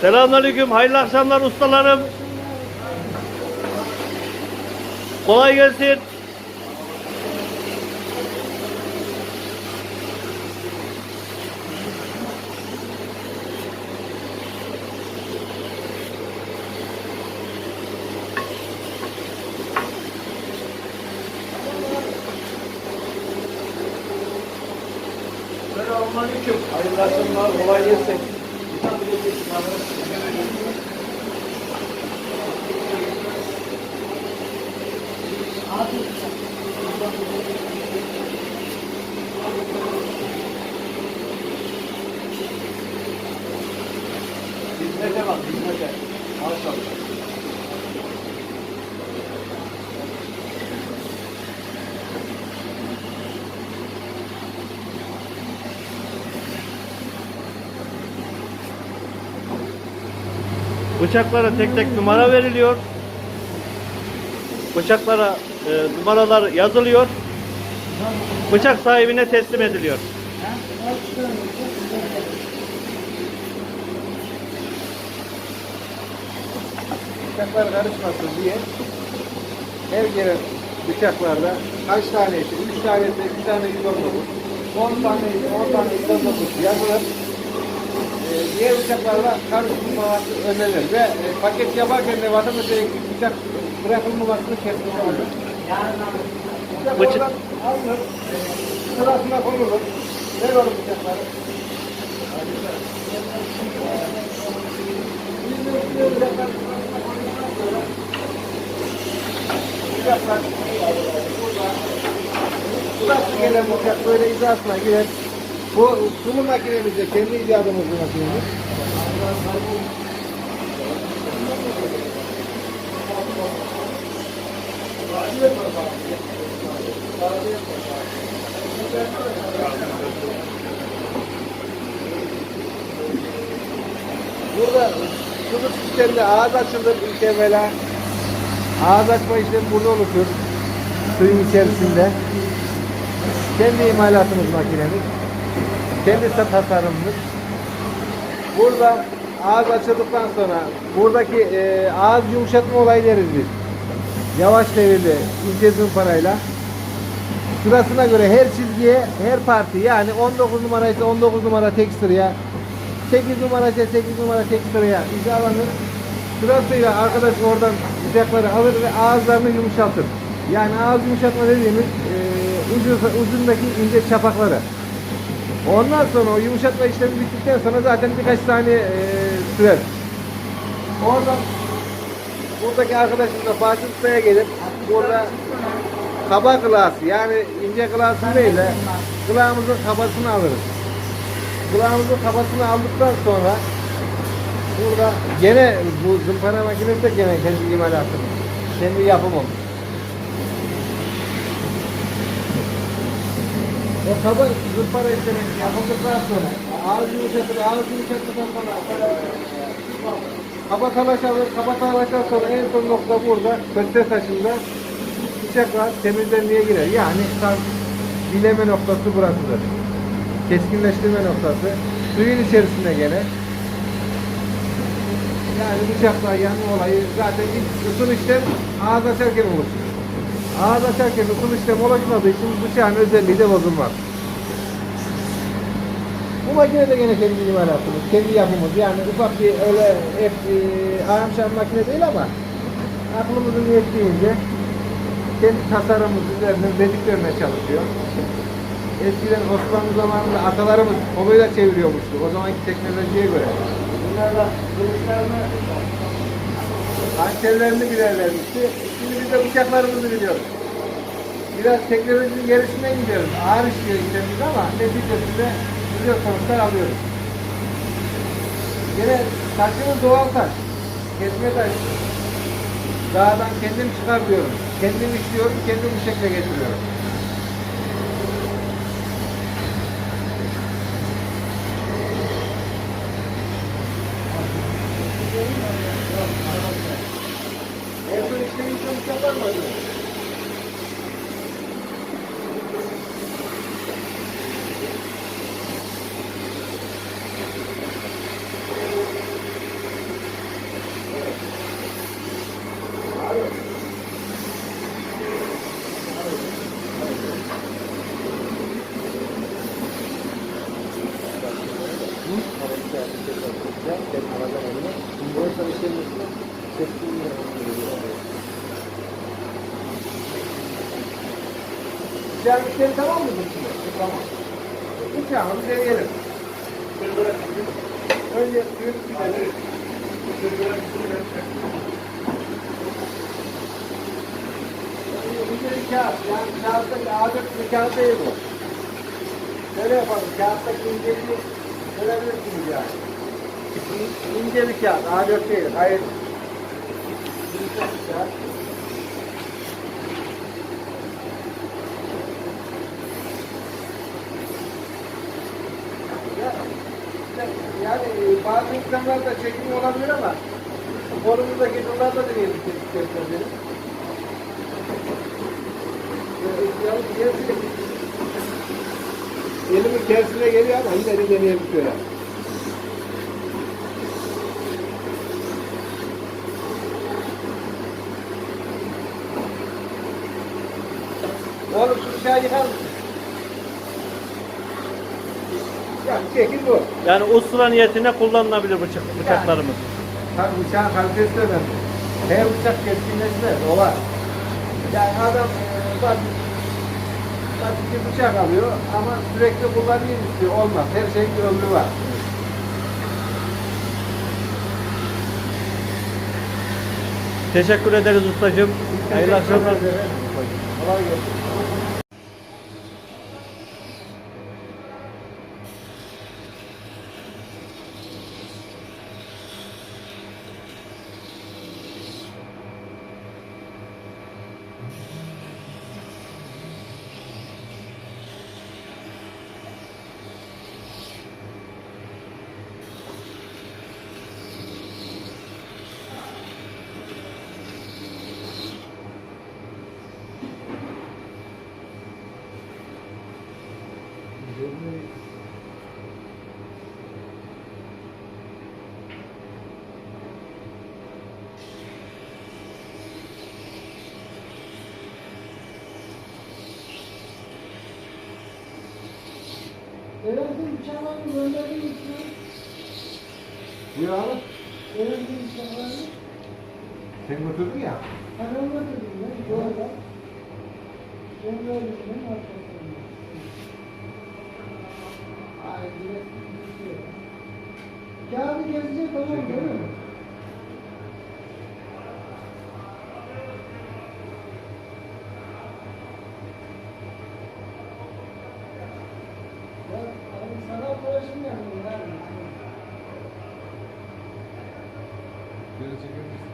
Selamünaleyküm. Hayırlı akşamlar ustalarım. Kolay gelsin. Selamünaleyküm. Hayırlı akşamlar. Kolay gelsin. Thank you. Bıçaklara tek tek numara veriliyor. Bıçaklara e, numaralar yazılıyor. Bıçak sahibine teslim ediliyor. Bıçaklar karışmasın diye her gelen bıçaklarda kaç tane ise, üç tane ise, bir tane 119, 10 tane ise, 10 tane 119 yazılır. Diğer bıçaklarla karıştırmaması önerilir ve e, paket yaparken de vatandaşa eksik bıçak bırakılmamasını kesmiş olur. Bıçak Bıçak- oradan alınır, e, sırasına konulur. Ver oğlum bıçakları. Biz de üstüne bıçaklar sırasına koyduktan sonra bıçaklar burada Burası gelen bıçak böyle hizasına girer. Bu sulu makinemiz de kendi icadımız bu makinemiz. Burada sulu sistemde ağız açılır ilk evvela. Ağız açma işlemi burada oluşur. Suyun içerisinde. Kendi imalatımız makinemiz. Kendi sat tasarımımız. Burada ağız açıldıktan sonra buradaki e, ağız yumuşatma olayı biz. Yavaş devirli ince zımparayla sırasına göre her çizgiye, her parti yani 19 numara ise 19 numara tek sıraya 8 numara ise 8 numara tek sıraya hizalanır. Sırasıyla arkadaş oradan bıçakları alır ve ağızlarını yumuşatır. Yani ağız yumuşatma dediğimiz e, ucu, ucundaki ince çapakları. Ondan sonra o yumuşatma işlemi bittikten sonra zaten birkaç saniye e, sürer. Oradan buradaki arkadaşımız da Fatih Usta'ya gelip burada kaba kılası yani ince kılasını değil de kılağımızın kabasını alırız. Kılağımızın kabasını aldıktan sonra burada gene bu zımpara makinesi de gene kendi imalatımız. Kendi yapımım. O kaba ağız yumuşatır, ağız yumuşattıktan sonra kaba talaşalır, kaba talaştan sonra en son nokta burada köste taşında bıçakla temizlenmeye girer. Yani tam bileme noktası burasıdır. Keskinleştirme noktası. Suyun içerisinde gene. Yani bıçakla yanma olayı zaten ilk ısıl işlem ağız açarken olur. Ağız açarken ısıl işlem oluşmadığı için bıçağın özelliği de bozulmaz. Bu makine de gene kendi imalatımız, kendi yapımız. Yani ufak bir öyle hep e, ahşam makine değil ama aklımızın yettiğince kendi tasarımımız üzerinden dediklerine çalışıyor. Eskiden Osmanlı zamanında atalarımız koluyla çeviriyormuştu o zamanki teknolojiye göre. Bunlar da kılıçlarını, hançerlerini bilirlermişti. Şimdi biz de bıçaklarımızı biliyoruz. Biraz teknolojinin gerisinden gidiyoruz. Ağır işliyor işlemimiz ama neticesinde güzel sonuçlar alıyoruz. Yine taşımız doğal taş. Kesme taş. Dağdan kendim çıkar diyorum. Kendim işliyorum, kendim bu şekle getiriyorum. En son işlemi sonuç yapar mı? Servisleri tamam mı şimdi? Tamam. Uçağımızı deneyelim. Önce tane. İnce bir kağıt. Yani kağıttaki adet bir kağıt değil bu. Şöyle yapalım. Kağıttaki inceliği görebilirsiniz yani. İn- İnce bir kağıt. A4 değil. Hayır. Yumuşak bir kağıt. Ya, yani bazı insanlarda çekim olabilir ama konumuzdaki yıllarda deneyelim testleri. Yalnız gerisi elimin tersine geliyor ama yine de deneyelim şöyle. Oğlum şu bıçağı yıkar mısın? Ya şekil bu. Yani ustura niyetine kullanılabilir bıçak, bıçaklarımız. Tabii bıçağın kalitesi de önemli. Her bıçak keskinleşmez, o var. Yani adam e, basit, basit bir bıçak alıyor ama sürekli kullanayım istiyor. Olmaz. Her şeyin bir ömrü var. Teşekkür ederiz ustacığım. Hayırlı akşamlar. Kolay gelsin. Herhalde uçaklarını gönderdiği için Buyur abi. herhalde uçaklarını Sen götürdün ya. arama dedim ben yolda. Gönderdim ben arkasından. Ay direkt gidiyor. Kağıdı gezecek tamam değil mi? Ya abi sana uğraşım yani. yani. Böyle çekiyor musun?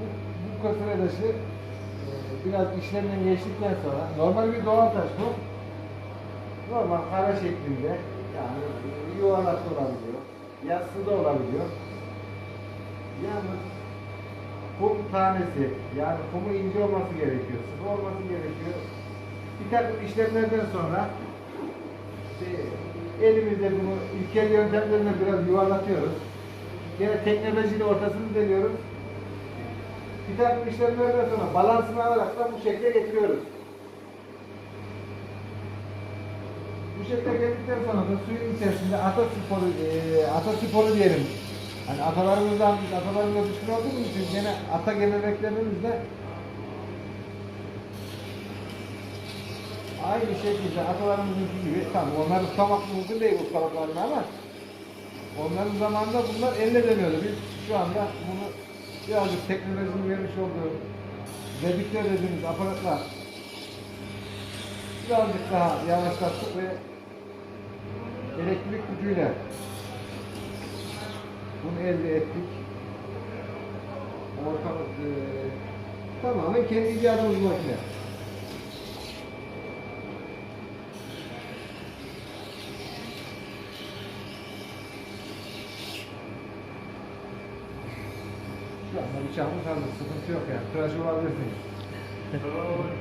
Bu, bu kasır taşı e, biraz işlemden geçtikten sonra normal bir doğal taş bu. Normal kara şeklinde yani yuvarlak olabiliyor. Yassı da olabiliyor. Yalnız kum tanesi yani kumu ince olması gerekiyor. Sıkı olması gerekiyor. Bir takım işlemlerden sonra işte elimizde bunu ilkel yöntemlerle biraz yuvarlatıyoruz. Yine teknolojiyle ortasını deliyoruz. Bir takım işlemlerden sonra balansını alarak da bu şekle getiriyoruz. Şekle geldikten sonra da suyun içerisinde ata sporu, e, ata sporu diyelim. Hani atalarımızdan, biz atalarımızla düşkün olduğumuz için gene ata geleneklerimizde aynı şekilde atalarımızın gibi, tamam onları tutamak mümkün değil ustalıklarını ama onların zamanında bunlar elle deniyordu. Biz şu anda bunu birazcık teknolojinin vermiş olduğu dedikler dediğimiz aparatlar birazcık daha yavaşlattık ve elektrik gücüyle bunu elde ettik. Orta, e, tamamen kendi icadımız makine. Şu anda bıçağımız hazır, sıkıntı yok yani. Tıraş olabilirsiniz.